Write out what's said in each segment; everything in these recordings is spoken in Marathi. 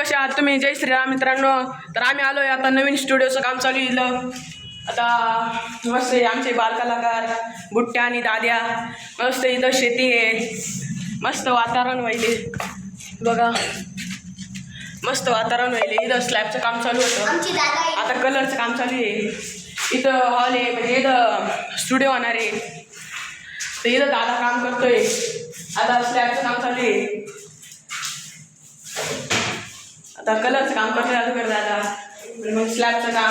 कसे आहात तुम्ही? जय श्रीराम मित्रांनो. तर आम्ही आलोय आता नवीन स्टुडिओचं काम चालू आहे इथलं. आता मस्त आहे आमचे बालकलाकार बुट्ट्या आणि दाद्या. मस्त इथं शेती आहे. मस्त वातावरण व्हायले. बघा. मस्त वातावरण व्हायले. इथं स्लॅबचं काम चालू होतं. आहे. आता कलरचं काम चालू आहे. इथं हॉल आहे. म्हणजे इथं स्टुडिओ होणार आहे. तर इथं दादा काम करतोय. आता स्लॅबचं काम चालू आहे. आता कलरचं काम कसं चालू दादा आता. मग स्लॅबचं काम.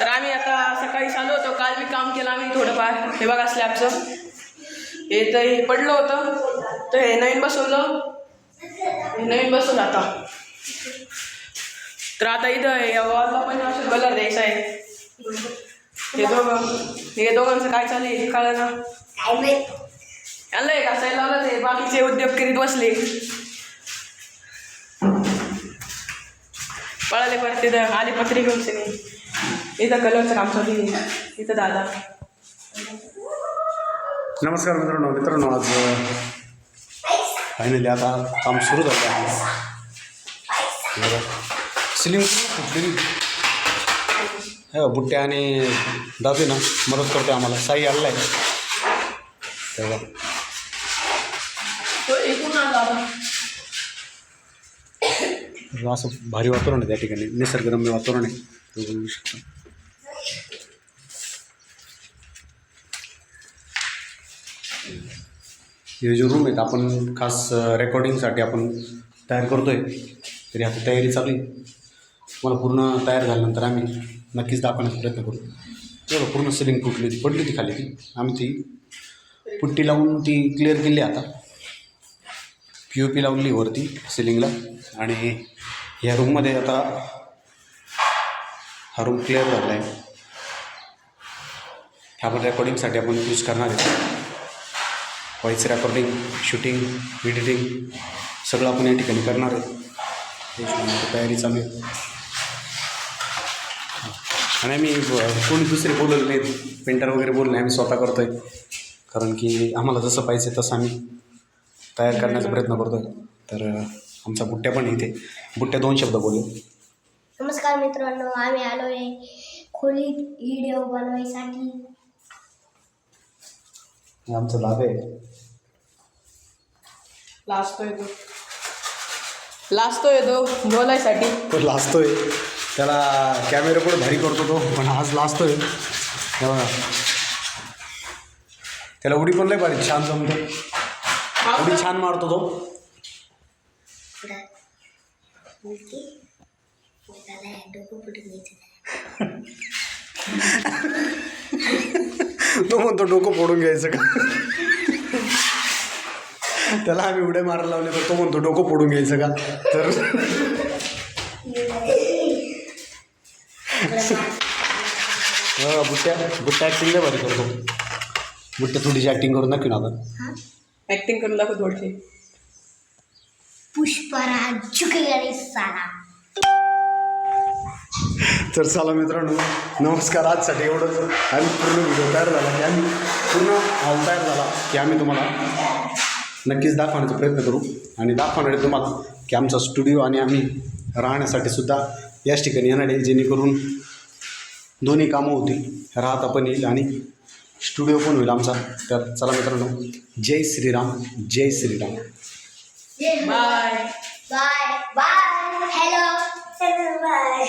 तर आम्ही आता सकाळी चालू होतो. काल मी काम केलं आम्ही थोडंफार. हे बघा स्लॅबचं हे तर हे पडलं होतं. तर हे नवीन बसवलं. हे नवीन बसवलं आता. तर आता इथं या वॉलला पण असं कलर द्यायचा आहे. हे दोघं हे दोघांचं काय चालू आहे हे कळलं ना? काय एक असायला लावलं ते बाकीचे उद्योग करीत बसले. पळाले परत तिथं आले पत्रे घेऊन सगळे इथं कलरचं काम चालू आहे. इथं दादा. नमस्कार मित्रांनो मित्रांनो आज फायनली आता काम सुरू झालं आहे सिलिंग फुटलेली हे हो, बुट्ट्या आणि दादू ना. मदत करते आम्हाला. साई आलेला आहे. तेव्हा तो एकूण आला असं भारी वातावरण आहे त्या ठिकाणी निसर्गरम्य वातावरण आहे तो बघू शकता. हे जे रूम आहेत आपण खास रेकॉर्डिंगसाठी आपण तयार करतो आहे तरी आता तयारी चालू आहे. तुम्हाला पूर्ण तयार झाल्यानंतर आम्ही नक्कीच दाखवण्याचा प्रयत्न करू. तेवढं पूर्ण सिलिंग फुटली होती पडली होती खाली ती. आम्ही ती पुट्टी लावून ती क्लिअर केली आता. पी ओ पी लावली वरती सिलिंगला आणि या रूममध्ये आता हा रूम क्लिअर झाला आहे ह्या आपण रेकॉर्डिंगसाठी आपण यूज करणार आहे. व्हॉईस रेकॉर्डिंग शूटिंग एडिटिंग सगळं आपण या ठिकाणी करणार आहे. तयारी चालू आहे. आणि आम्ही कोणी दुसरे बोलवले नाहीत पेंटर वगैरे बोलले आम्ही स्वतः करतो आहे कारण की आम्हाला जसं पाहिजे तसं आम्ही तयार करण्याचा प्रयत्न करतो आहे तर आमचा बुट्ट्या पण इथे. बुट्ट्या दोन शब्द बोलले नमस्कार मित्रांनो आम्ही आलो आहे खोलीत व्हिडिओ बनवायसाठी. आमचं लाभ आहे. लाजतोय तो. लाजतोय तो बोलायसाठी. तो लाजतोय. त्याला कॅमेरा पण भारी करतो तो पण आज लाजतोय. हे बघा त्याला उडी पण लय भारी छान जमतो उडी छान मारतो तो. तो म्हणतो डोकं फोडून घ्यायचं का? त्याला आम्ही उड्या मारायला लावले तर तो म्हणतो डोकं फोडून घ्यायचं का? तर हा, बुट्ट्या बुट्ट्या ॲक्टिंग लय भारी करतो. बुट्ट्या थोडीशी ॲक्टिंग करून ना आता. ॲक्टिंग करून दाखव थोडीशी. पुष्पराज झुकेगा नाही साला. तर चला मित्रांनो नमस्कार. आजसाठी एवढंच आम्ही पूर्ण व्हिडिओ तयार झाला की आम्ही पूर्ण हॉल तयार झाला की आम्ही तुम्हाला नक्कीच दाखवण्याचा प्रयत्न करू. आणि दाखवणार आहे तुम्हाला की आमचा स्टुडिओ आणि आम्ही राहण्यासाठी सुद्धा याच ठिकाणी येणार आहे जेणेकरून दोन्ही कामं होतील राहता पण येईल आणि स्टुडिओ पण होईल आमचा. तर चला मित्रांनो जय श्रीराम जय Shriram. Bye bye bye hello bye